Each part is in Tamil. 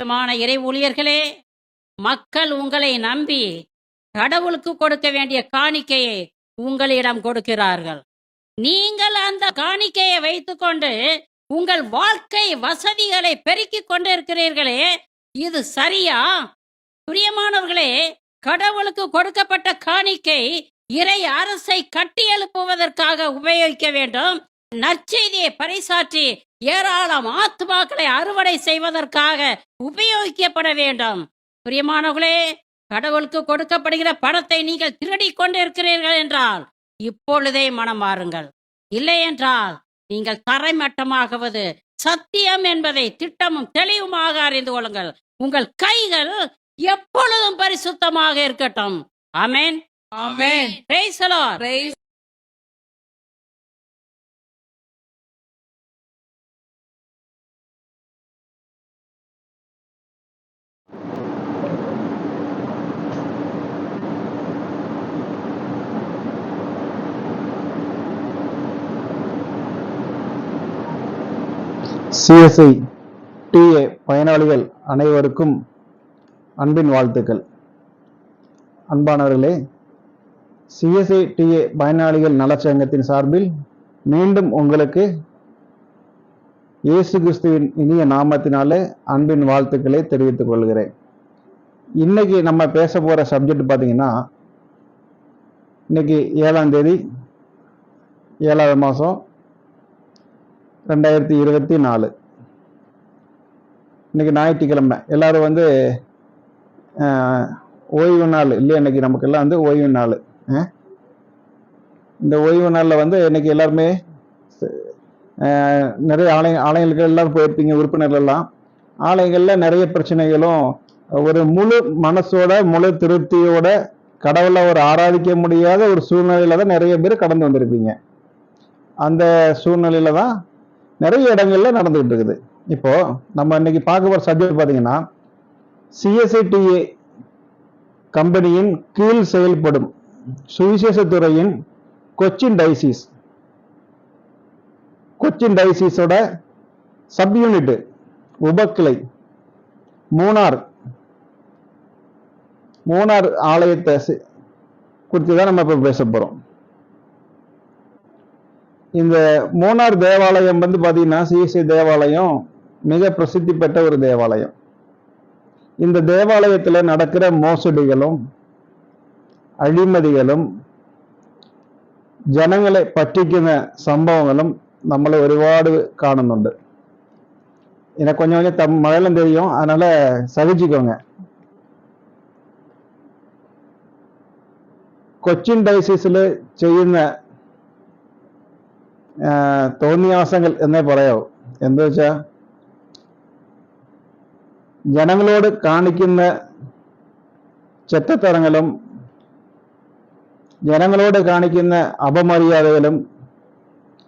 பிரியமான இறை ஊழியர்களே மக்கள் உங்களை நம்பி கடவுளுக்கு கொடுக்க வேண்டிய காணிக்கையை உங்களிடம் கொடுக்கிறார்கள். நீங்கள் அந்த காணிக்கையை வைத்துக்கொண்டு உங்கள் வாழ்க்கை வசதிகளை பெருக்கிக் கொண்டிருக்கிறீர்களே இது சரியா? பிரியமானவர்களே கடவுளுக்கு கொடுக்கப்பட்ட காணிக்கை இறை அரசை கட்டி எழுப்புவதற்காக உபயோகிக்க வேண்டும். நற்செய்தியை பறைசாற்றி ஏராளம் ஆத்மாக்களை அறுவடை செய்வதற்காக உபயோகிக்கப்பட வேண்டும். பிரியமானவர்களே கடவுளுக்கு கொடுக்கப்படுகிற பணத்தை நீங்கள் திருடிக் கொண்டிருக்கிறீர்கள் என்றால் இப்பொழுதே மனம் மாறுங்கள். இல்லை என்றால் நீங்கள் தரைமட்டமாகுவது சத்தியம் என்பதை திட்டமும் தெளிவுமாக அறிந்து கொள்ளுங்கள். உங்கள் கைகள் எப்பொழுதும் பரிசுத்தமாக இருக்கட்டும். ஆமென். Amen. சிஎஸ்ஐ டிஏ பயனாளிகள் அனைவருக்கும் அன்பின் வாழ்த்துக்கள். அன்பானவர்களே சிஎஸ்ஐ டிஏ பயனாளிகள் நலச்சங்கத்தின் சார்பில் மீண்டும் உங்களுக்கு இயேசு கிறிஸ்துவின் இனிய நாமத்தினாலே அன்பின் வாழ்த்துக்களை தெரிவித்துக் கொள்கிறேன். இன்னைக்கு நம்ம பேச போற சப்ஜெக்ட் பார்த்தீங்கன்னா இன்னைக்கு ஏழாம் தேதி ஏழாவது மாதம் ரெண்டாயிரத்தி இருபத்தி நாலு. இன்னைக்கு ஞாயிற்றுக்கிழமை. எல்லாரும் வந்து ஓய்வு நாள் இல்லையா இன்னைக்கு நமக்கெல்லாம் வந்து ஓய்வு நாள். இந்த ஓய்வு நாளில் வந்து இன்னைக்கு எல்லாருமே நிறைய ஆலய ஆலயங்களுக்கு எல்லாம் போயிருப்பீங்க உறுப்பினர்கள் எல்லாம். ஆலயங்களில் நிறைய பிரச்சனைகளும் ஒரு முழு மனசோட முழு திருப்தியோட கடவுளை ஒரு ஆராதிக்க முடியாத ஒரு சூழ்நிலையில தான் நிறைய பேர் கடந்து வந்திருப்பீங்க. அந்த சூழ்நிலையில தான் நிறைய இடங்கள்ல நடந்துகிட்டு இருக்குது இப்போ நம்ம இன்னைக்கு பார்க்க போற சப்ஜெக்ட் பாத்தீங்கன்னா சிஎஸ்ஐடிஏ கம்பெனியின் கீழ் செயல்படும் சுவிசேஷ துறையின் கொச்சின் டைசிஸ். கொச்சின் டைசிஸோட சப்யூனிட் உபக்கிளை மூணார் மூணார் ஆலயத்தை குறித்து தான் நம்ம இப்போ பேச போகிறோம் இந்த மூணார் தேவாலயம் வந்து பாத்தீங்கன்னா சிஎஸ்ஐ தேவாலயம் மிக பிரசித்தி பெற்ற ஒரு தேவாலயம் இந்த தேவாலயத்துல நடக்கிற மோசடிகளும் அழிமதிகளும் ജനങ്ങളെ പറ്റിക്കുന്ന സംഭവങ്ങളും നമ്മൾ ഒരുപാട് കാണുന്നുണ്ട് எனக்கு கொஞ்சம் கொஞ்சம் தம் மலையாளம் தெரியும் அதனால சகிச்சுக்கோங்க കൊച്ചിൻ ഡയസിസിൽ ചെയ്യുന്ന ആ, തോന്നിയാസങ്ങൾ എന്നേ പറയാവൂ. എന്താ വെച്ചാ ജനങ്ങളോട് കാണിക്കുന്ന ചെറ്റത്തരങ്ങളും ജനങ്ങളോട് കാണിക്കുന്ന അപമര്യാദകളും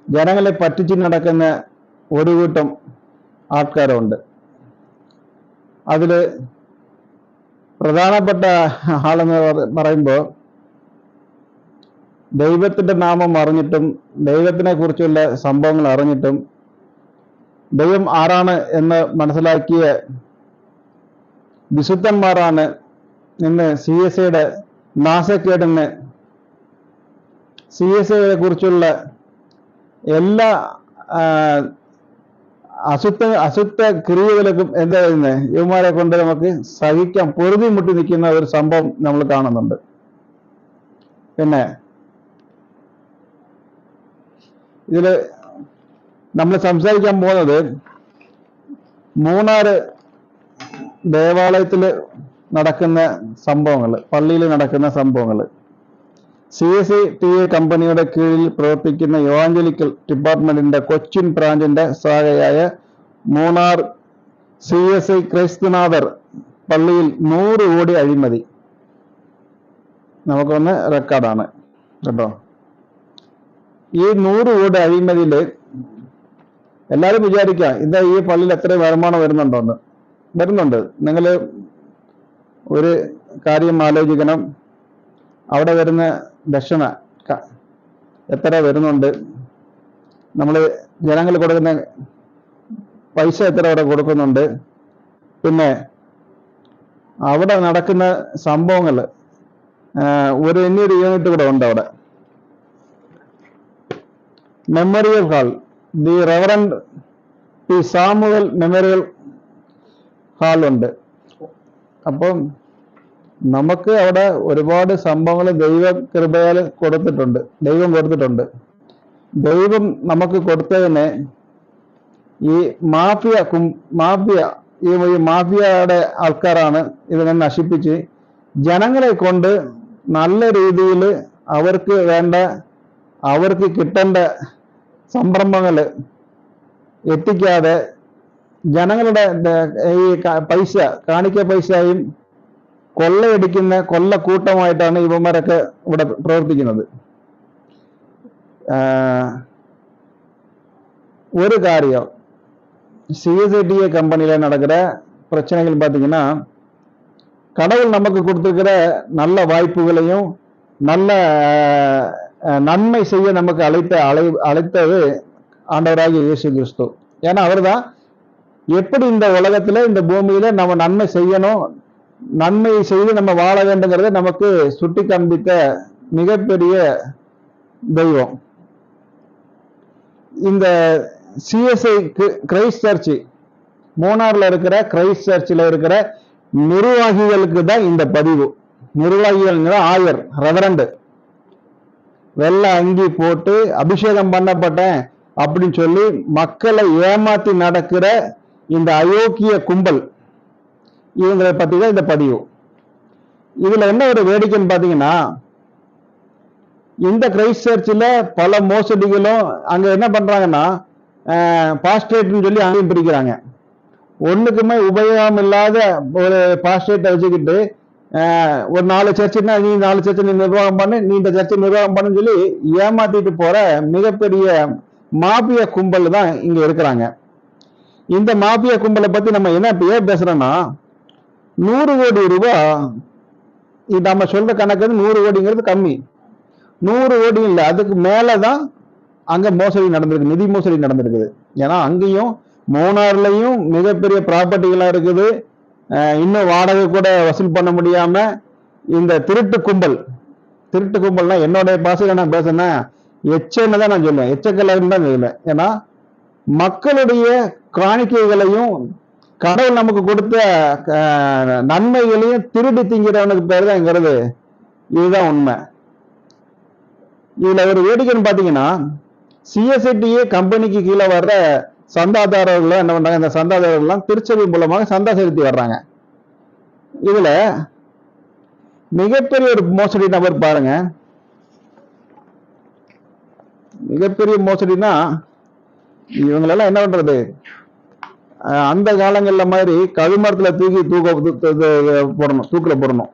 ജനങ്ങളെ പറ്റിച്ചു നടക്കുന്ന ഒരു കൂട്ടം ആൾക്കാരുണ്ട്. അതിൽ പ്രധാനപ്പെട്ട ആളെന്ന് പറ- പറയുമ്പോൾ ദൈവത്തിന്റെ നാമം അറിഞ്ഞിട്ടും ദൈവത്തിനെ കുറിച്ചുള്ള സംഭവങ്ങൾ അറിഞ്ഞിട്ടും ദൈവം ആരാണ് എന്ന് മനസ്സിലാക്കിയ വിശുദ്ധന്മാരാണ് ഇന്ന് സി എസ് ഐയുടെ നാശക്കേടിന് സി എസ് ഐയെ കുറിച്ചുള്ള എല്ലാ അശുദ്ധ അശുദ്ധ ക്രിയകൾക്കും എന്താ ഇവന്മാരെ കൊണ്ട് നമുക്ക് സഹിക്കാൻ പൊറുതി മുട്ടി നിൽക്കുന്ന ഒരു സംഭവം നമ്മൾ കാണുന്നുണ്ട്. പിന്നെ ഇതിൽ നമ്മൾ സംസാരിക്കാൻ പോകുന്നത് മൂന്നാറ് ദേവാലയത്തിൽ നടക്കുന്ന സംഭവങ്ങൾ പള്ളിയിൽ നടക്കുന്ന സംഭവങ്ങൾ സി എസ് ടി എ കമ്പനിയുടെ കീഴിൽ പ്രവർത്തിക്കുന്ന യുവാഞ്ചലിക്കൽ ഡിപ്പാർട്ട്മെന്റിന്റെ കൊച്ചിൻ ബ്രാഞ്ചിന്റെ ശാഖയായ മൂന്നാർ സി എസ് ഐ ക്രൈസ്തനാഥർ പള്ളിയിൽ നൂറ് കോടി അഴിമതി. നമുക്കൊന്ന് റെക്കോർഡാണ് കേട്ടോ? ഈ നൂറ് കോടി അഴിമതിയിൽ എല്ലാവരും വിചാരിക്കുക ഇതാ ഈ പള്ളിയിൽ എത്ര വരുമാനം വരുന്നുണ്ടോന്ന് വരുന്നുണ്ട്. നിങ്ങൾ ഒരു കാര്യം ആലോചിക്കണം. അവിടെ വരുന്ന ദക്ഷിണ എത്ര വരുന്നുണ്ട്? നമ്മൾ ജനങ്ങൾ കൊടുക്കുന്ന പൈസ എത്ര അവിടെ കൊടുക്കുന്നുണ്ട്? പിന്നെ അവിടെ നടക്കുന്ന സംഭവങ്ങൾ ഒരു ഇനിയൊരു യൂണിറ്റ് കൂടെ ഉണ്ട് അവിടെ. Memorial hall the reverend P Samuel memorial hall ഉണ്ട്. അപ്പം നമുക്ക് അവിടെ ഒരുപാട് സംഭവങ്ങൾ ദൈവ കൃപയാൽ കൊടുത്തിട്ടുണ്ട്. ദൈവം കൊടുത്തിട്ടുണ്ട്. ദൈവം നമുക്ക് കൊടുത്തതിനെ ഈ മാഫിയ മാഫിയ ഈ മാഫിയയുടെ ആൾക്കാരാണ് ഇതിനെ നശിപ്പിച്ച് ജനങ്ങളെ കൊണ്ട് നല്ല രീതിയിൽ അവർക്ക് വേണ്ട അവർക്ക് കിട്ടേണ്ട സംരംഭങ്ങൾ എത്തിക്കാതെ ജനങ്ങളുടെ ദ- ഈ ക- പൈസ കാണിക്ക പൈസയും കൊള്ളയടിക്കുന്ന കൊള്ളക്കൂട്ടമായിട്ടാണ് ഇവന്മാരൊക്കെ ഇവിടെ പ്രവർത്തിക്കുന്നത് ஆஹ் ஒரு காரியம் சிஎஸ்ஐடிஏ கம்பெனியில் நடக்கிற பிரச்சனைகள் பார்த்தீங்கன்னா கடவுள் நமக்கு கொடுத்துருக்கிற நல்ல வாய்ப்புகளையும் நல்ல ஆஹ், நன்மை செய்ய நமக்கு அழைத்த அழை அழைத்தது ஆண்டவராக இயேசு கிறிஸ்து. ஏன்னா அவர்தான் எப்படி இந்த உலகத்துல இந்த பூமியில நம்ம நன்மை செய்யணும் நன்மை செய்து நம்ம வாழ வேண்டுங்கிறத நமக்கு சுட்டி காண்பித்த மிகப்பெரிய தெய்வம். இந்த சிஎஸ்ஐ கிரைஸ்ட் சர்ச் மூணார்ல இருக்கிற கிரைஸ்ட் சர்ச்சில் இருக்கிற நிர்வாகிகளுக்கு தான் இந்த பதிவு. நிர்வாகிகள் ஆயர் ரெவரண்டு. வெள்ளை அங்கி போட்டு அபிஷேகம் பண்ணப்பட்டேன் அப்படின்னு சொல்லி மக்களை ஏமாத்தி நடக்கிற இந்த அயோக்கிய கும்பல். இவங்களை பத்தி தான் இந்த பதிவு. இதுல என்ன ஒரு வேடிக்கைன்னு பாத்தீங்கன்னா இந்த கிரைஸ்ட் சர்ச்சில் பல மோசடிகளும் அங்க என்ன பண்றாங்கன்னா பாஸ்டேட்னு சொல்லி அங்கேயும் பிரிக்கிறாங்க. ஒண்ணுக்குமே உபயோகம் இல்லாத ஒரு பாஸ்டேட்டை வச்சுக்கிட்டு ஒரு நாலு சர்ச்சுன்னா நீ நாலு சர்ச்சை நீ நிர்வாகம் பண்ணு நீ இந்த சர்ச்சை நிர்வாகம் பண்ணுன்னு சொல்லி ஏமாத்திட்டு போற மிகப்பெரிய மாபிய கும்பல் தான் இங்க இருக்கிறாங்க. இந்த மாபிய கும்பலை பத்தி நம்ம என்ன ஏன் பேசுறோம்னா நூறு கோடி ரூபாய் இது நம்ம சொல்ற கணக்கு வந்து நூறு கோடிங்கிறது கம்மி. நூறு கோடி இல்லை அதுக்கு மேலதான் அங்க மோசடி நடந்திருக்கு நிதி மோசடி நடந்திருக்குது. ஏன்னா அங்கேயும் மூணாறுலயும் மிகப்பெரிய ப்ராப்பர்ட்டிகளா இருக்குது. இன்னும் வாடகை கூட வசூல் பண்ண முடியாம இந்த திருட்டு கும்பல் திருட்டு கும்பல்னா என்னுடைய பாசையில நான் பேசுனேன் எச்சன்னு தான் நான் சொல்லுவேன். எச்சக்கலைன்னு தான் சொல்லுவேன். ஏன்னா மக்களுடைய காணிக்கைகளையும் கடவுள் நமக்கு கொடுத்த நன்மைகளையும் திருடி திங்கிறவனுக்கு பேர் தான்ங்கிறது இதுதான் உண்மை. இதுல ஒரு வேடிக்கைன்னு பாத்தீங்கன்னா சிஎஸ்ஐடிஏ கம்பெனிக்கு கீழே வர்ற சந்தாதாரர்கள் என்ன பண்றாங்க? இந்த சந்தாதாரர்கள்லாம் திருச்சபை மூலமாக சந்தா செலுத்தி வர்றாங்க. இதுல மிகப்பெரிய ஒரு மோசடி நபர் பாருங்க. மிகப்பெரிய மோசடினா இவங்களெல்லாம் என்ன பண்றது? அந்த காலங்கள்ல மாதிரி கழுமரத்துல தூக்கி தூக்க போடணும் தூக்கில போடணும்.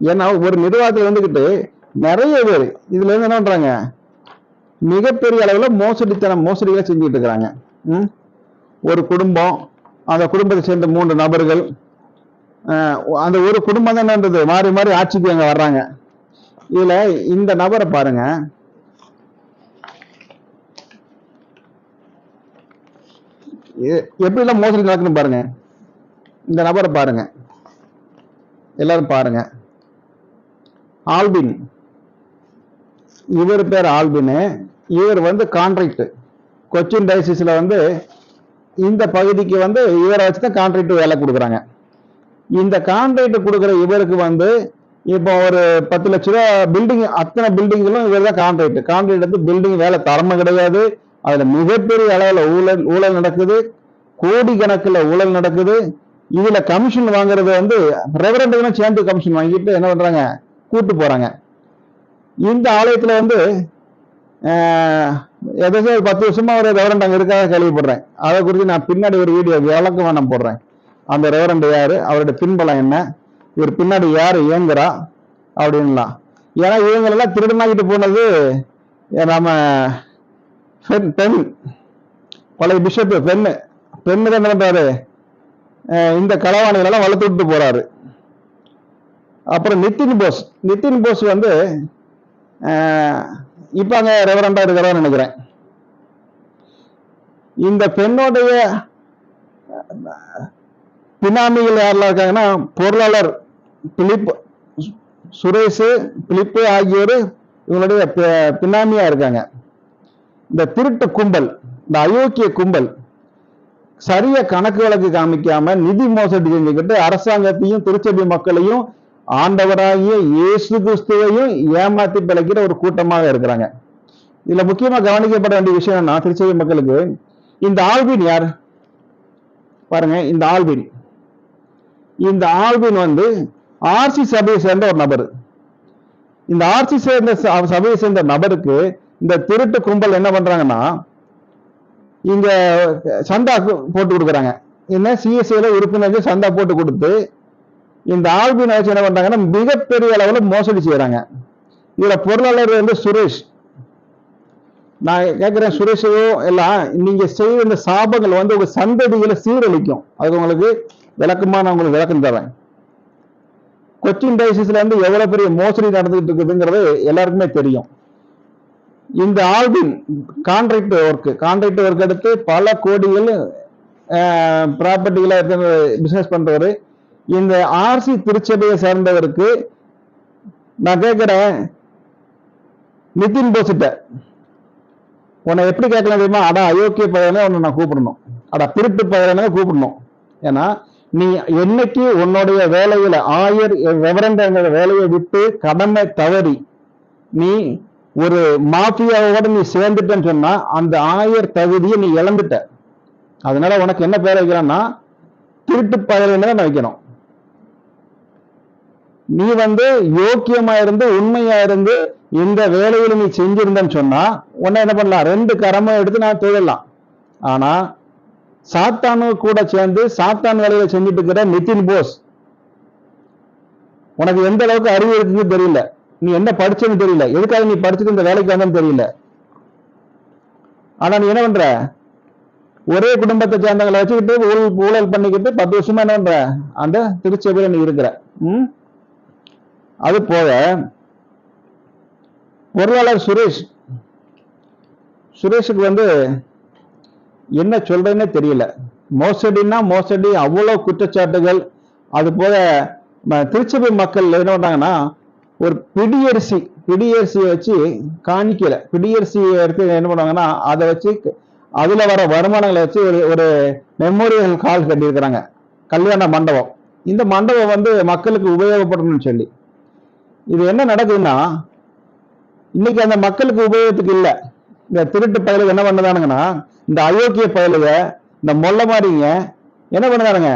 ஏன்னா ஒரு நிர்வாகத்தில் வந்துகிட்டு நிறைய பேர் இதுல இருந்து என்ன பண்றாங்க? மிகப்பெரிய அளவுல மோசடித்தனம் மோசடிகளை செஞ்சுட்டு இருக்கிறாங்க. ம்? ஒரு குடும்பம் அந்த குடும்பத்தை சேர்ந்த மூன்று நபர்கள் அந்த ஒரு குடும்பம் தான் என்னன்றது மாறி மாறி ஆட்சிக்கு அங்க வர்றாங்க. இதுல இந்த நபரை பாருங்க. எ- எப்படிலாம் மோசடி நடக்குன்னு பாருங்க. இந்த நபரை பாருங்க. எல்லாரும் பாருங்க. ஆல்பின். இவர் பேர் ஆல்பின். இவர் வந்து கான்ட்ராக்ட் கொச்சின் டயசிஸில் வந்து இந்த பகுதிக்கு வந்து இவரை வச்சு தான் கான்ட்ராக்ட் வேலை கொடுக்குறாங்க. இந்த கான்ட்ராக்ட் கொடுக்குற இவருக்கு வந்து இப்போ ஒரு பத்து லட்ச ரூபா பில்டிங் அத்தனை பில்டிங்களும் இவர் தான் கான்ட்ராக்ட் கான்ட்ராக்ட் வந்து பில்டிங் வேலை தரமா கிடையாது. அதில் மிகப்பெரிய அளவில் ஊழல் ஊழல் நடக்குது. கோடிக்கணக்கில் ஊழல் நடக்குது. இதில் கமிஷன் வாங்குறது வந்து ரெவரண்ட்களும் சேர்ந்து கமிஷன் வாங்கிட்டு என்ன பண்ணுறாங்க கூட்டு போறாங்க. இந்த ஆலயத்துல வந்து ஆஹ், ஏதாச்சும் ஒரு பத்து வருஷமா ஒரு ரெவரண்ட் அங்கே இருக்காத கேள்விப்படுறேன். அதை குறித்து நான் பின்னாடி ஒரு வீடியோ விளக்கம் வேணாம் போடுறேன். அந்த ரெவரண்ட் யாரு? அவருடைய பின்பலம் என்ன? இவர் பின்னாடி யாரு இயங்குறா? அப்படின்லாம் ஏன்னா இவங்களெல்லாம் திருடனாகிட்டு போனது நம்ம பெண் பெண். பழைய பிஷப்பு பெண்ணு. பெண்ணு தான் என்ன பண்றாரு? இந்த களவாணிகளெல்லாம் வளர்த்து விட்டு போறாரு. அப்புறம் நிதின் போஸ். நிதின் போஸ் வந்து இப்போ அங்கே ரெவரண்டாக இருக்கிறான்னு நினைக்கிறேன். இந்த பெண்ணுடைய பினாமிகள் யாரெல்லாம் இருக்காங்கன்னா பொருளாளர் பிலிப் சுரேஷ் பிலிப்பு ஆகியோர் இவங்களுடைய பி- பினாமியா இருக்காங்க. இந்த திருட்டு கும்பல் இந்த அயோக்கிய கும்பல் சரிய கணக்கு வழக்கு காமிக்காம நிதி மோசடி செஞ்சுக்கிட்டு அரசாங்கத்தையும் திருச்சபை மக்களையும் ஆண்டவராகிய இயேசு கிறிஸ்துவையும் ஏமாத்தி பிழைக்கிற ஒரு கூட்டமாக இருக்கிறாங்க. இதுல முக்கியமா கவனிக்கப்பட வேண்டிய விஷயம் என்ன திருச்சபை மக்களுக்கு இந்த ஆல்பின் யார்? பாருங்க இந்த ஆல்பின் இந்த ஆல்பின் வந்து ஆர்சி சபையை சேர்ந்த ஒரு நபர். இந்த ஆர்சி சேர்ந்த ச- சபையை சேர்ந்த நபருக்கு இந்த திருட்டு கும்பல் என்ன பண்றாங்கன்னா இங்க சந்தா போட்டு கொடுக்குறாங்க. என்ன? சிஎஸ்சியில உறுப்பினர்கள் சந்தா போட்டு கொடுத்து இந்த ஆல்பின் என்ன பண்றாங்கன்னா மிகப்பெரிய அளவுல மோசடி செய்யறாங்க. இதுல பொருளாளர் வந்து சுரேஷ். நான் கேட்கிறேன் சுரேஷையோ எல்லாம் நீங்க செய்த இந்த சாபங்கள் வந்து உங்க சந்ததிகளை சீரழிக்கும். அது உங்களுக்கு விளக்கமா நான் உங்களுக்கு விளக்கம் தரேன். கொச்சின் டைசிஸ்ல இருந்து எவ்வளவு பெரிய மோசடி நடந்துகிட்டு இருக்குதுங்கிறது எல்லாருக்குமே தெரியும். இந்த Albin contract work contract work எடுத்து பல கோடிகள் ப்ராப்பர்ட்டிகளை பிஸ்னஸ் பண்றவர் இந்த ஆர்சி திருச்சபையை சேர்ந்தவருக்கு நான் கேட்கிறேன் நிதின் போசிட்ட உன்னை எப்படி கேட்கலாம் தெரியுமா? அடா அயோக்கிய பையனே உன்னை நான் கூப்பிடணும். அடா திருட்டு பையனே கூப்பிடணும். ஏன்னா நீ என்னைக்கு உன்னுடைய வேலையில ஆயர் ரெவரண்ட்ங்கிற வேலையை விட்டு கடமை தவறி நீ ஒரு மாஃபியாவோட நீ சேர்ந்துட்டேன்னு சொன்னா அந்த ஆயர் தகுதியை நீ இழந்துட்ட. அதனால உனக்கு என்ன பேர் வைக்கிறான்னா திருட்டு பயலுன்னு தான் வைக்கணும். நீ வந்து யோக்கியமா இருந்து உண்மையா இருந்து இந்த வேலையில நீ செஞ்சிருந்தன்னு சொன்னா உன்னை என்ன பண்ணலாம்? ரெண்டு கரமும் எடுத்து நான் தொழிலாம். ஆனா சாத்தானு கூட சேர்ந்து சாத்தான் வேலையில செஞ்சுட்டு இருக்கிற நிதின் போஸ் உனக்கு எந்த அளவுக்கு அறிவு இருக்குன்னு தெரியல. நீ என்ன படிச்சேன்னு தெரியல. எதுக்காக நீ படிச்சுட்டு இந்த வேலைக்கு வந்தன்னு தெரியல. ஆனா நீ என்ன பண்ற? ஒரே குடும்பத்தை சேர்ந்தவங்களை வச்சுக்கிட்டு ஊழல் ஊழல் பண்ணிக்கிட்டு பத்து வருஷமா என்ன பண்ற? அந்த திருச்சபையில நீ இருக்கிற. ம்? அது போக பொருளாளர் சுரேஷ். சுரேஷுக்கு வந்து என்ன சொல்றேன்னே தெரியல. மோசடின்னா மோசடி அவ்வளோ குற்றச்சாட்டுகள். அது போல திருச்சபை மக்கள் என்ன பண்ணாங்கன்னா ஒரு பிடியரிசி பிடியரிசியை வச்சு காணிக்கல. பிடியரிசியை எடுத்து என்ன பண்ணுவாங்கன்னா அதை வச்சு அதுல வர வருமானங்களை வச்சு ஒரு ஒரு மெமோரியல் ஹால் கட்டியிருக்கிறாங்க. கல்யாண மண்டபம். இந்த மண்டபம் வந்து மக்களுக்கு உபயோகப்படணும்னு சொல்லி. இது என்ன நடக்குதுன்னா இன்னைக்கு அந்த மக்களுக்கு உபயோகத்துக்கு இல்லை. இந்த திருட்டு பயலுக்கு என்ன பண்ணுதானுங்கன்னா இந்த அயோக்கிய பயலுக இந்த மொல்ல மாதிரிங்க என்ன பண்ணுதானுங்க?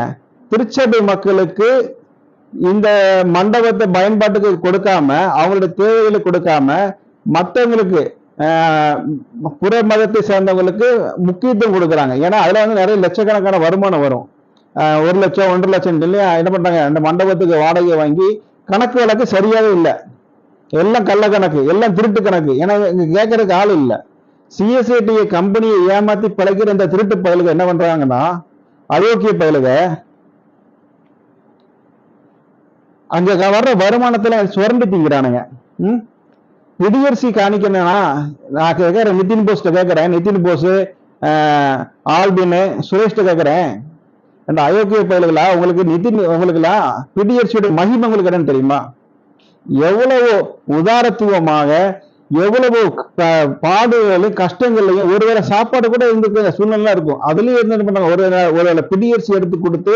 திருச்சபை மக்களுக்கு இந்த மண்டபத்தை பயன்பாட்டுக்கு கொடுக்காம அவங்களுடைய தேவைகளை கொடுக்காம மற்றவங்களுக்கு புற மதத்தை சேர்ந்தவங்களுக்கு முக்கியத்துவம் கொடுக்குறாங்க. ஏன்னா அதுல வந்து நிறைய லட்சக்கணக்கான வருமானம் வரும். ஒரு லட்சம் ஒன்றரை லட்சம் சொல்லி என்ன பண்றாங்க? அந்த மண்டபத்துக்கு வாடகை வாங்கி கணக்கு வழக்கு சரியாவே இல்லை. எல்லாம் கள்ள கணக்கு எல்லாம் திருட்டு கணக்கு. ஏன்னா இங்க கேட்கறதுக்கு ஆள் இல்லை. சிஎஸ்ஐடி கம்பெனியை ஏமாத்தி பழகிற இந்த திருட்டு பயலுக என்ன பண்றாங்கன்னா அயோக்கிய பயலுக அங்க வர்ற வருமானத்துல சுரண்டி திங்கிறானுங்க. ம்? பிடியரசி காணிக்கணும்னா நான் கேட்கறேன் நிதின் போஸ்ட கேட்கறேன் நிதின் போஸ் ஆல்பின் சுரேஷ்ட கேட்கறேன் அந்த அயோக்கிய பயல்களா? உங்களுக்கு நிதி உங்களுக்குலாம் பிடியரசியோட மகிமை உங்களுக்கு என்னன்னு தெரியுமா? எவ்வளவு உதாரத்துவமாக எவ்வளவு பாடுகளும் கஷ்டங்கள்லையும் ஒருவேளை சாப்பாடு கூட இருந்துக்கிற சூழ்நிலை இருக்கும். அதுலயும் இருந்து என்ன பண்ணாங்க ஒரு ஒரு பிடிஎஃப்சி எடுத்து கொடுத்து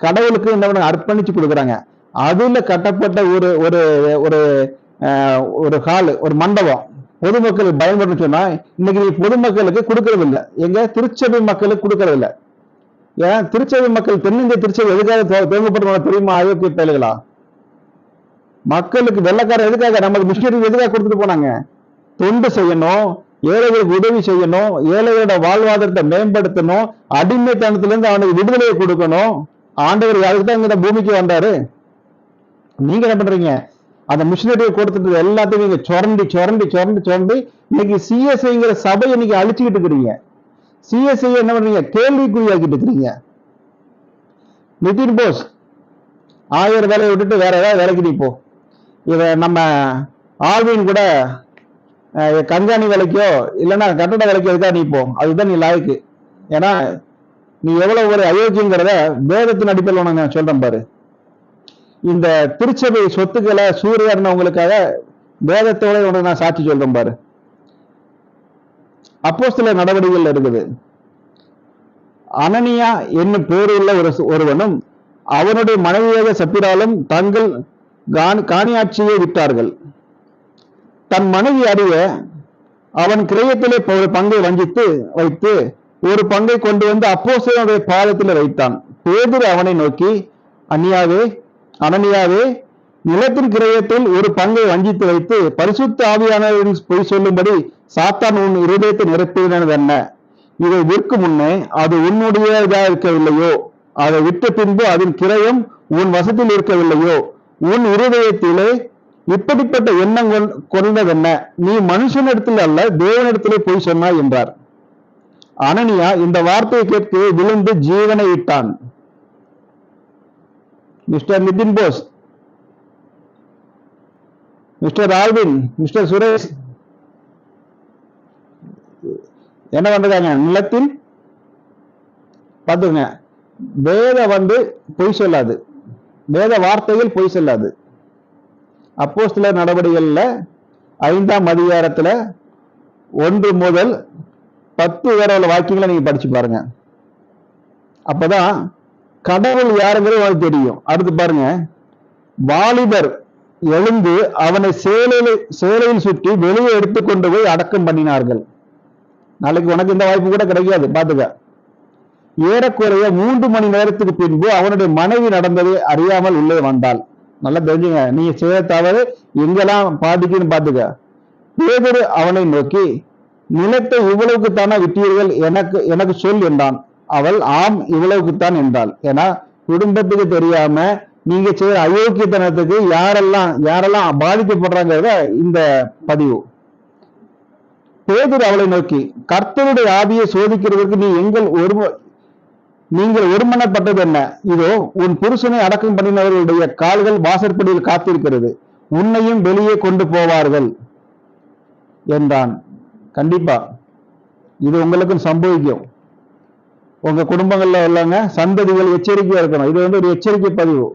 கடவுளுக்கு என்ன பண்ண அர்ப்பணிச்சு கொடுக்குறாங்க. அதுல கட்டப்பட்ட ஒரு ஒரு ஒரு ஒரு ஹால் ஒரு மண்டபம் பொதுமக்கள் பயன்படுன்னு சொன்னா இன்னைக்கு பொதுமக்களுக்கு கொடுக்கறது இல்ல எங்க? திருச்சபை மக்களுக்கு கொடுக்கறது ஏன் திருச்செவி மக்கள் தென்னிந்திய திருச்செவி எதுக்காக தேவைப்படுறவங்க தெரியுமா? அயோக்கிய பயல்களா? மக்களுக்கு வெள்ளக்காரன் எதுக்காக? நமக்கு மிஷினரி எதுக்காக கொடுத்துட்டு போனாங்க? தொண்டு செய்யணும் ஏழைகளுக்கு உதவி செய்யணும் ஏழைகளோட வாழ்வாதாரத்தை மேம்படுத்தணும் அடிமைத்தனத்திலிருந்து அவனுக்கு விடுதலையை கொடுக்கணும். ஆண்டவர் அதுக்கு தான் இந்த பூமிக்கு வந்தாரு? நீங்க என்ன பண்றீங்க? அந்த மிஷினரியை கொடுத்துட்டு எல்லாத்தையும் நீங்க சுரண்டி சுரண்டி சுரண்டி சுரண்டி இன்னைக்கு சிஎஸ்ஐங்கிற சபை இன்னைக்கு அழிச்சுக்கிட்டு இருக்கிறீங்க. சிஎஸ்ஐ என்ன பண்றீங்க? கேள்விக்குறியாக்கிட்டு இருக்கிறீங்க. நிதின் போஸ் ஆயிரம் வேலையை விட்டுட்டு வேற ஏதாவது வேலைக்கு நீ போ. இதை நம்ம ஆல்வின் கூட கஞ்சாணி கண்காணி வேலைக்கோ இல்லைன்னா கட்டட வேலைக்கோ எதுக்காக நீ போ? அதுதான் நீ லாய்க்கு. ஏன்னா நீ எவ்வளவு ஒரு அயோக்கியங்கிறத வேதத்தின் அடிப்படையில் உனக்கு நான் சொல்றேன் பாரு. இந்த திருச்சபை சொத்துக்களை சூறையாடினவங்களுக்காக வேதத்தோட உனக்கு நான் சாட்சி சொல்றேன் பாரு. அப்போ சில நடவடிக்கைகள் இருக்குது அனனியா என்னும் பேருள்ள ஒரு ஒருவனும் அவனுடைய மனைவியாக சப்பிராலும் தங்கள் காணியாட்சியை விட்டார்கள். தன் மனைவி அறிய அவன் கிரயத்திலே ஒரு பங்கை வஞ்சித்து வைத்து ஒரு பங்கை கொண்டு வந்து அப்போஸ்தலனுடைய பாதத்தில் வைத்தான். பேதுரு அவனை நோக்கி அந்நியாவே அனனியாவே நிலத்தின் கிரயத்தில் ஒரு பங்கை வஞ்சித்து வைத்து பரிசுத்த ஆவியானவரின் பொய் சொல்லும்படி சாத்தான் உன் இருதயத்தை நிரப்பினது என்ன? இதை விற்கும் முன்னே அது உன்னுடையதா இருக்கவில்லையோ? அதை விட்ட பின்பு அதன் கிரயம் உன் வசத்தில் இருக்கவில்லையோ? உன் இருதயத்திலே இப்படிப்பட்ட எண்ணம் கொண்- கொண்டதென்ன நீ மனுஷனிடத்தில் அல்ல தேவனிடத்திலே போய் சொன்னாய் என்றார். அனனியா இந்த வார்த்தையை கேட்க விழுந்து ஜீவனை இட்டான். Mister Nithin Bose mister Alvin mister Suresh. என்ன பண்றாங்க? நிலத்தில்? பார்த்துங்க வேத வந்து பொய் சொல்லாது. வேத வார்த்தையில் பொய் சொல்லாது. அப்போ சில நடவடிக்கைகள்ல ஐந்தாம் அதிகாரத்துல ஒன்று முதல் பத்து வரை உள்ள வாக்கியங்களை நீங்க படிச்சு பாருங்க. அப்பதான் கடவுள் யாருங்கிறது உங்களுக்கு தெரியும். அடுத்து பாருங்க. வாலிபர் எழுந்து அவனை சேலையில் சேலையில் சுற்றி வெளியே எடுத்து கொண்டு போய் அடக்கம் பண்ணினார்கள். நாளைக்கு உனக்கு இந்த வாய்ப்பு கூட கிடைக்காது பாத்துக்க ஏறக்குறைய மூன்று மணி நேரத்துக்கு பின்பு அவனுடைய மனைவி நடந்ததை அறியாமல் உள்ளே வந்தாள். நல்லா தெரிஞ்சுங்க நீங்க செய்ய தவறு எங்கெல்லாம் பாதிக்குன்னு பாத்துக்க பேதரு அவனை நோக்கி நிலத்தை இவ்வளவுக்குத்தானே விட்டீர்கள்? எனக்கு எனக்கு சொல் என்றான். அவள் ஆம் இவ்வளவுக்குத்தான் என்றாள். ஏன்னா குடும்பத்துக்கு தெரியாம நீங்க செய்யற அயோக்கியத்தனத்துக்கு யாரெல்லாம் யாரெல்லாம் பாதிக்கப்படுறாங்கிறத இந்த பதிவு. பேதர் அவளை நோக்கி கர்த்தருடைய ஆவியை சோதிக்கிறதுக்கு நீ எங்கள் ஒரு நீங்கள் ஒருமனப்பட்டது என்ன? இதோ உன் புருஷனை அடக்கம் பண்ணினவர்களுடைய கால்கள் வாசற்படியில் காத்திருக்கிறது. உன்னையும் வெளியே கொண்டு போவார்கள். என்றான். கண்டிப்பா இது உங்களுக்கும் சம்பவிக்கும். உங்க குடும்பங்கள்ல உள்ளவங்க சந்ததிகள் எச்சரிக்கையா இருக்கணும். இது வந்து ஒரு எச்சரிக்கை பதிவு.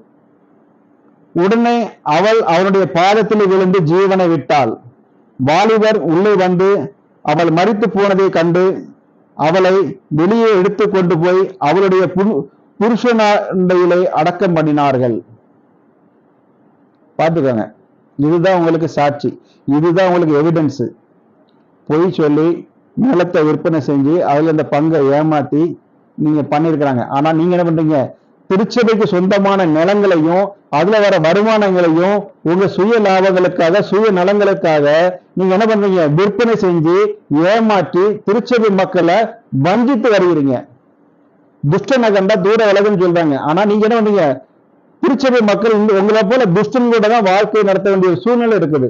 உடனே அவள் அவனுடைய பாதத்தில் விழுந்து ஜீவனை விட்டாள். வாலிபர் உள்ளே வந்து அவள் மறித்து போனதை கண்டு அவளை வெளியே எடுத்து கொண்டு போய் அவளுடைய புரு- அடக்கம் பண்ணினார்கள். பார்த்துக்கோங்க. இதுதான் உங்களுக்கு சாட்சி. இதுதான் உங்களுக்கு எவிடன்ஸ் பொய் சொல்லி நிலத்தை விற்பனை செஞ்சு அதில் இந்த பங்கை ஏமாத்தி நீங்க பண்ணிருக்கிறாங்க ஆனா நீங்க என்ன பண்றீங்க? திருச்சபைக்கு சொந்தமான நிலங்களையும் அதுல வர வருமானங்களையும் உங்க சுய லாபங்களுக்காக சுய நலங்களுக்காக நீங்க என்ன பண்றீங்க? விற்பனை செஞ்சு ஏமாற்றி திருச்சபை மக்களை வஞ்சித்து வருகிறீங்க. துஷ்டனை கண்டா தூர விலகுன்னு சொல்றாங்க. ஆனா நீங்க என்ன பண்றீங்க? திருச்சபை மக்கள் உங்களை போல துஷ்டன் கூட தான் வாழ்க்கை நடத்த வேண்டிய ஒரு சூழ்நிலை இருக்குது.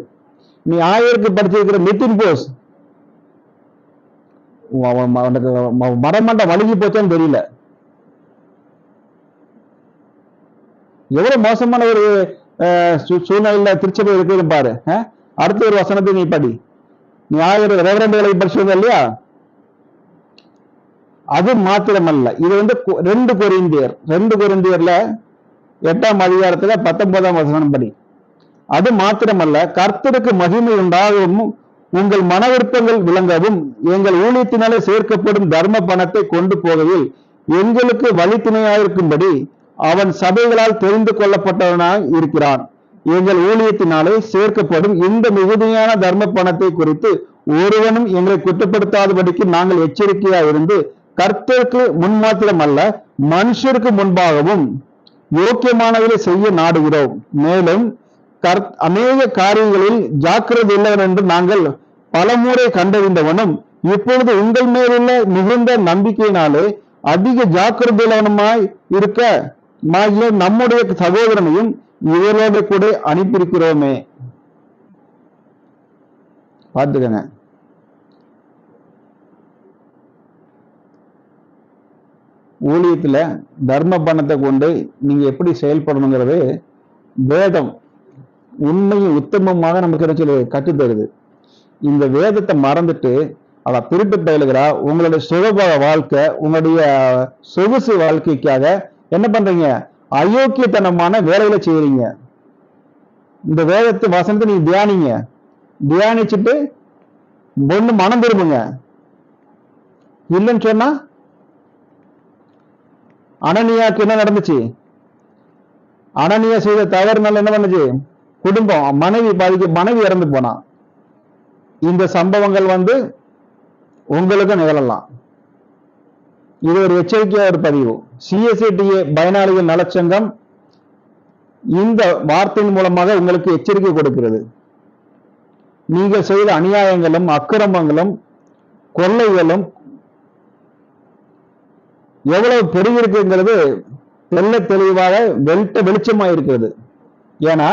நீ ஆயிரத்து படிச்சிருக்கிற நிதின் போஸ் அவன் மரமண்ட வழுகி போச்சான்னு தெரியல. எவ்வளவு மோசமான ஒரு சூழ்நிலையில திருச்சபை இருக்குது பாரு அடுத்த ஒரு வசனத்தை நீ படி. நீ ஆயிரம் ரெவரண்டுகளை படிச்சிருந்த இல்லையா? அது மாத்திரமல்ல. இது வந்து ரெண்டு கொரிந்தியர் ரெண்டு கொரிந்தியர்ல எட்டாம் அதிகாரத்துல பத்தொன்பதாம் வசனம் படி. அது மாத்திரமல்ல கர்த்தருக்கு மகிமை உண்டாகவும் உங்கள் மன விருப்பங்கள் விளங்கவும் எங்கள் ஊழியத்தினாலே சேர்க்கப்படும் தர்ம பணத்தை கொண்டு போகையில் எங்களுக்கு வழித்துணையாயிருக்கும்படி அவன் சபைகளால் தெரிந்து கொள்ளப்பட்டவனாய் இருக்கிறான். எங்கள் ஊழியத்தினாலே சேர்க்கப்படும் இந்த மிகுதியான தர்ம பணத்தை குறித்து ஒருவனும் எங்களை குற்றப்படுத்தாதபடிக்கு நாங்கள் எச்சரிக்கையா இருந்து கர்த்தருக்கு முன்மாத்திரமல்ல மனுஷருக்கு முன்பாகவும் யோக்கியமானவரை செய்ய நாடுகிறோம். மேலும் கர் அநேக காரியங்களில் ஜாக்கிரதை இல்லவன் என்று நாங்கள் பலமுறை கண்டறிந்தவனும் இப்பொழுது உங்கள் மேலுள்ள மிகுந்த நம்பிக்கையினாலே அதிக ஜாக்கிரதையிலவனுமாய் இருக்க மாகிய நம்முடைய சகோதரனையும் இவரோடு கூட அனுப்பியிருக்கிறோமே. பார்த்துக்கங்க. ஊழியத்துல தர்ம பணத்தை கொண்டு நீங்க எப்படி செயல்படணுங்கிறது வேதம் உண்மையும் உத்தமமாக நமக்கு என்ன சொல்லி கற்றுத்தருது இந்த வேதத்தை மறந்துட்டு அவ திருப்பி பயிலுகிறா உங்களுடைய சுகபோக வாழ்க்கை உங்களுடைய சொகுசு வாழ்க்கைக்காக என்ன பண்றீங்க? அயோக்கியத்தனமான வேலைகளை செய்யறீங்க. இந்த வேதத்து வசனத்தை நீங்க தியானிங்க. தியானிச்சுட்டு ஒண்ணு மனம் திரும்புங்க. இல்லைன்னு சொன்னா அனனியாக்கு என்ன நடந்துச்சு? அனனியா செய்த தவறுனால என்ன பண்ணுச்சு? குடும்பம் மனைவி பாதிக்க மனைவி இறந்து போனா. இந்த சம்பவங்கள் வந்து உங்களுக்கும் நிகழலாம். இது ஒரு எச்சரிக்கையா ஒரு பதிவு. சிஎஸ்ஐடிஏ பயனாளிகள் நலச்சங்கம் இந்த வார்த்தையின் மூலமாக உங்களுக்கு எச்சரிக்கை கொடுக்கிறது. நீங்கள் செய்த அநியாயங்களும் அக்கிரமங்களும் கொள்ளைகளும் எவ்வளவு பெருகிருக்குங்கிறது தெல்ல தெளிவாக வெட்ட வெளிச்சமா இருக்கிறது. ஏன்னா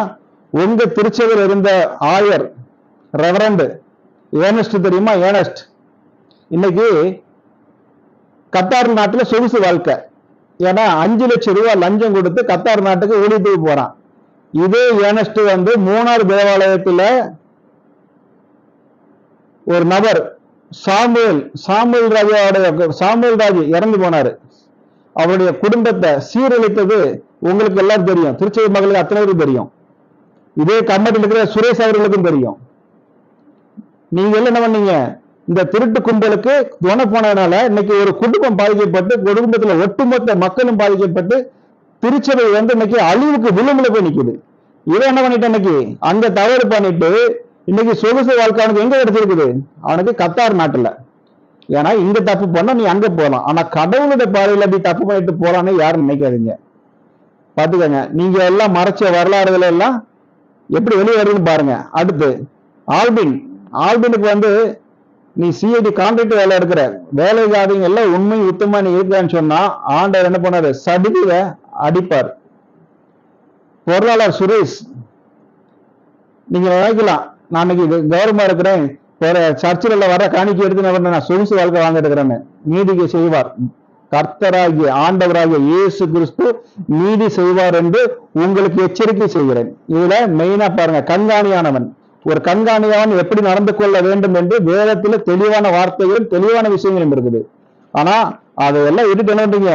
உங்க திருச்சபையில் இருந்த ஆயர் ரெவரண்ட் ஏனஸ்ட் தெரியுமா? ஏனஸ்ட் இன்னைக்கு கத்தார் நாட்டுல சொகுசு வாழ்க்கை. ஏன்னா அஞ்சு லட்சம் ரூபாய் லஞ்சம் கொடுத்து கத்தார் நாட்டுக்கு ஊழியத்துக்கு போறான். இதே ஏனஸ்ட் வந்து மூணார் தேவாலயத்துல ஒரு நபர் சாமுவேல் சாமுவேல் ராஜாவுடைய சாமுவேல் ராஜு இறந்து போனாரு. அவருடைய குடும்பத்தை சீரழித்தது உங்களுக்கு எல்லாம் தெரியும். திருச்செவி மகளுக்கு அத்தனை பேரும் தெரியும். இதே கம்மட்டில் இருக்கிற சுரேஷ் அவர்களுக்கும் தெரியும். நீங்க எல்லாம் என்ன பண்ணீங்க? இந்த திருட்டு கும்பலுக்கு துணை போனதுனால இன்னைக்கு ஒரு குடும்பம் பாதிக்கப்பட்டு குடும்பத்துல ஒட்டுமொத்த மக்களும் பாதிக்கப்பட்டு திருச்சபை வந்து இன்னைக்கு அழிவுக்கு விளிம்புல போய் நிக்குது. இவன் என்ன பண்ணிட்டு இன்னைக்கு? அந்த தவறு பண்ணிட்டு இன்னைக்கு சொகுசு வாழ்க்கை அவனுக்கு எங்க கிடைச்சிருக்குது? அவனுக்கு கத்தார் நாட்டுல. ஏன்னா இங்க தப்பு பண்ணா நீ அங்க போகலாம் ஆனா கடவுளுடைய பாதையில அப்படி தப்பு பண்ணிட்டு போலான்னு யாரும் நினைக்காதீங்க. பாத்துக்கோங்க நீங்க எல்லாம் மறைச்ச வரலாறுகள் எல்லாம் எப்படி வெளியே வருதுன்னு பாருங்க. அடுத்து ஆல்பின். ஆல்பினுக்கு வந்து நீ சிஐடி கான்ட்ராக்ட் வேலை எடுக்கிற. வேலை ஜாதிங்க எல்லாம் உண்மை உத்தமா நீ இருக்கான்னு சொன்னா ஆண்டவர் என்ன பண்ணாரு? சடுதிய அடிப்பார். பொருளாளர் சுரேஷ் நீங்க நினைக்கலாம் நான் இன்னைக்கு கௌரவமா இருக்கிறேன். வேற சர்ச்சில் வர காணிக்கை எடுத்து நான் சொகுசு வாழ்க்கை வாங்க இருக்கிறேன்னு. நீதிக்கு செய்வார். கர்த்தராகிய ஆண்டவராகிய இயேசு கிறிஸ்து நீதி செய்வார் என்று உங்களுக்கு எச்சரிக்கை செய்கிறேன். இதுல மெயினா பாருங்க கண்காணியானவன். ஒரு கண்காணியானவன் எப்படி நடந்து கொள்ள வேண்டும் என்று வேதத்துல தெளிவான வார்த்தைகளும் தெளிவான விஷயங்களும் இருக்குது. ஆனா அதையெல்லாம் விட்டுட்டு என்ன பண்றீங்க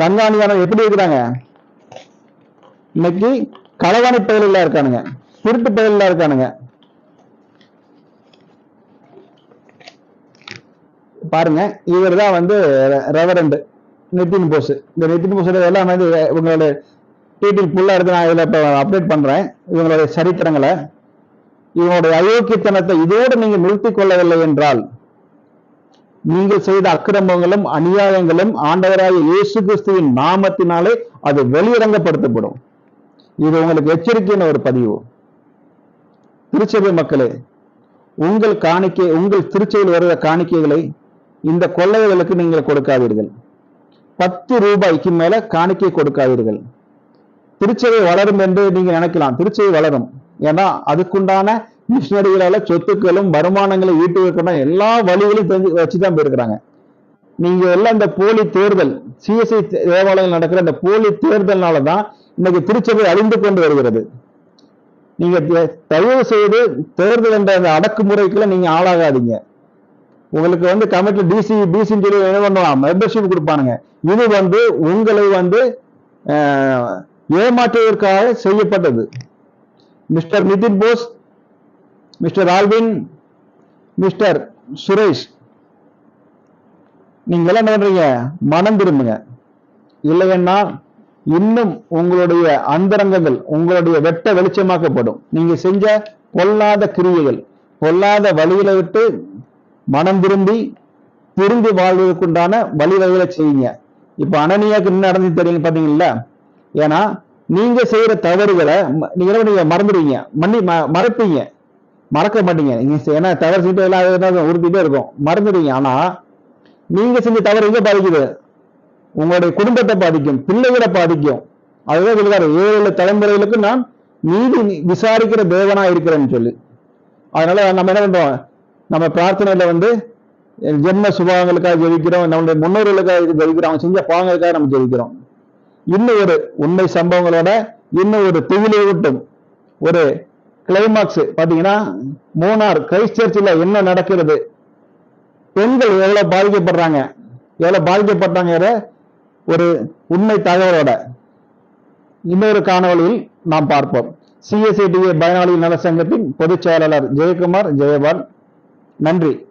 கண்காணியானவன் எப்படி இருக்கிறாங்க? இன்னைக்கு களவாணி பயலில் இருக்கானுங்க. திருட்டு பயலில் இருக்கானுங்க. பாருங்க இவர் தான் வந்து ரெவரண்ட் நிதின் போஸ். இந்த நிதின் போஸ் எல்லாம் வந்து உங்களோட டீட்டெயில் ஃபுல்லாக எடுத்து நான் இதில் இப்போ அப்டேட் பண்ணுறேன் இவங்களுடைய சரித்திரங்களை. இவங்களுடைய அயோக்கியத்தனத்தை இதோடு நீங்கள் நிறுத்தி கொள்ளவில்லை என்றால் நீங்கள் செய்த அக்கிரமங்களும் அநியாயங்களும் ஆண்டவராக இயேசு கிறிஸ்துவின் நாமத்தினாலே அது வெளியரங்கப்படுத்தப்படும். இது உங்களுக்கு எச்சரிக்கையான ஒரு பதிவு. திருச்சபை மக்களே உங்கள் காணிக்கை உங்கள் திருச்சபையில் வருகிற காணிக்கைகளை இந்த கொள்ளைகளுக்கு நீங்கள் கொடுக்காதீர்கள். பத்து ரூபாய்க்கு மேல காணிக்கை கொடுக்காதீர்கள். திருச்சபை வளரும் என்று நீங்க நினைக்கலாம். திருச்சபை வளரும். ஏன்னா அதுக்குண்டான மிஷினரிகளால சொத்துக்களும் வருமானங்களை வைக்கணும் எல்லா வழிகளையும் தெரிஞ்சு வச்சுதான் போயிருக்கிறாங்க. நீங்க எல்லாம் இந்த போலி தேர்தல் சிஎஸ்ஐ தேவாலயம் நடக்கிற இந்த போலி தேர்தல்னால தான் இன்னைக்கு திருச்சபை அழிந்து கொண்டு வருகிறது. நீங்க தயவு செய்து தேர்தல் என்ற அந்த அடக்குமுறைக்குள்ள நீங்க ஆளாகாதீங்க. உங்களுக்கு வந்து கமிட்டி டிசி டிசின்னு சொல்லி என்ன பண்ணுவான் மெம்பர்ஷிப் கொடுப்பானுங்க. இது வந்து உங்களை வந்து ஏமாற்றுவதற்காக செய்யப்பட்டது. Mister Nithin Bose mister Alvin mister Suresh நீங்க எல்லாம் என்ன பண்றீங்க? மனம் திரும்புங்க. இல்லைன்னா இன்னும் உங்களுடைய அந்தரங்கங்கள் உங்களுடைய வெட்ட வெளிச்சமாக்கப்படும். நீங்க செஞ்ச பொல்லாத கிரியைகள் பொல்லாத வழியில விட்டு மனம் திரும்பி திரும்பி வாழ்வதற்குண்டான வழிவகைகளை செய்யுங்க. இப்ப அனனியாக்கு என்ன நடந்து தெரியும் பாத்தீங்களா ஏன்னா நீங்க செய்யற தவறுகளை ம- நீங்க மறந்துடுவீங்க. மன்னி ம- மறப்பீங்க. மறக்க மாட்டீங்க. நீங்க ஏன்னா தவறு செஞ்சு எல்லாம் அது உறுத்திட்டே இருக்கும். மறந்துடுவீங்க. ஆனா நீங்க செஞ்ச தவறு எங்க பாதிக்குது? உங்களுடைய குடும்பத்தை பாதிக்கும் பிள்ளைகளை பாதிக்கும். அதுதான் சொல்லுவாரு ஏழு தலைமுறைகளுக்கு நான் நீதி விசாரிக்கிற தேவனா இருக்கிறேன்னு சொல்லி. அதனால நம்ம என்ன பண்றோம்? நம்ம பிரார்த்தனையில வந்து ஜென்ம சுபாவங்களுக்காக ஜெயிக்கிறோம் நம்மளுடைய முன்னோர்களுக்காக ஜெயிக்கிறோம் அவங்க செஞ்ச பாவங்களுக்காக நம்ம ஜெயிக்கிறோம் இன்னும் ஒரு உண்மை சம்பவங்களோட இன்னும் ஒரு திகிலூட்டும் ஒரு கிளைமாக்ஸ் பாத்தீங்கன்னா மூணார் கிரைஸ்ட் சர்ச்சில் என்ன நடக்கிறது? பெண்கள் எவ்வளவு பாதிக்கப்படுறாங்க? எவ்வளவு பாதிக்கப்பட்டாங்கிற ஒரு உண்மை தகவலோட இன்னொரு காணொலியில் நாம் பார்ப்போம். சிஎஸ்ஐடிஏ பயனாளி நல சங்கத்தின் பொதுச் செயலாளர் ஜெயக்குமார் ஜெயபால். நன்றி.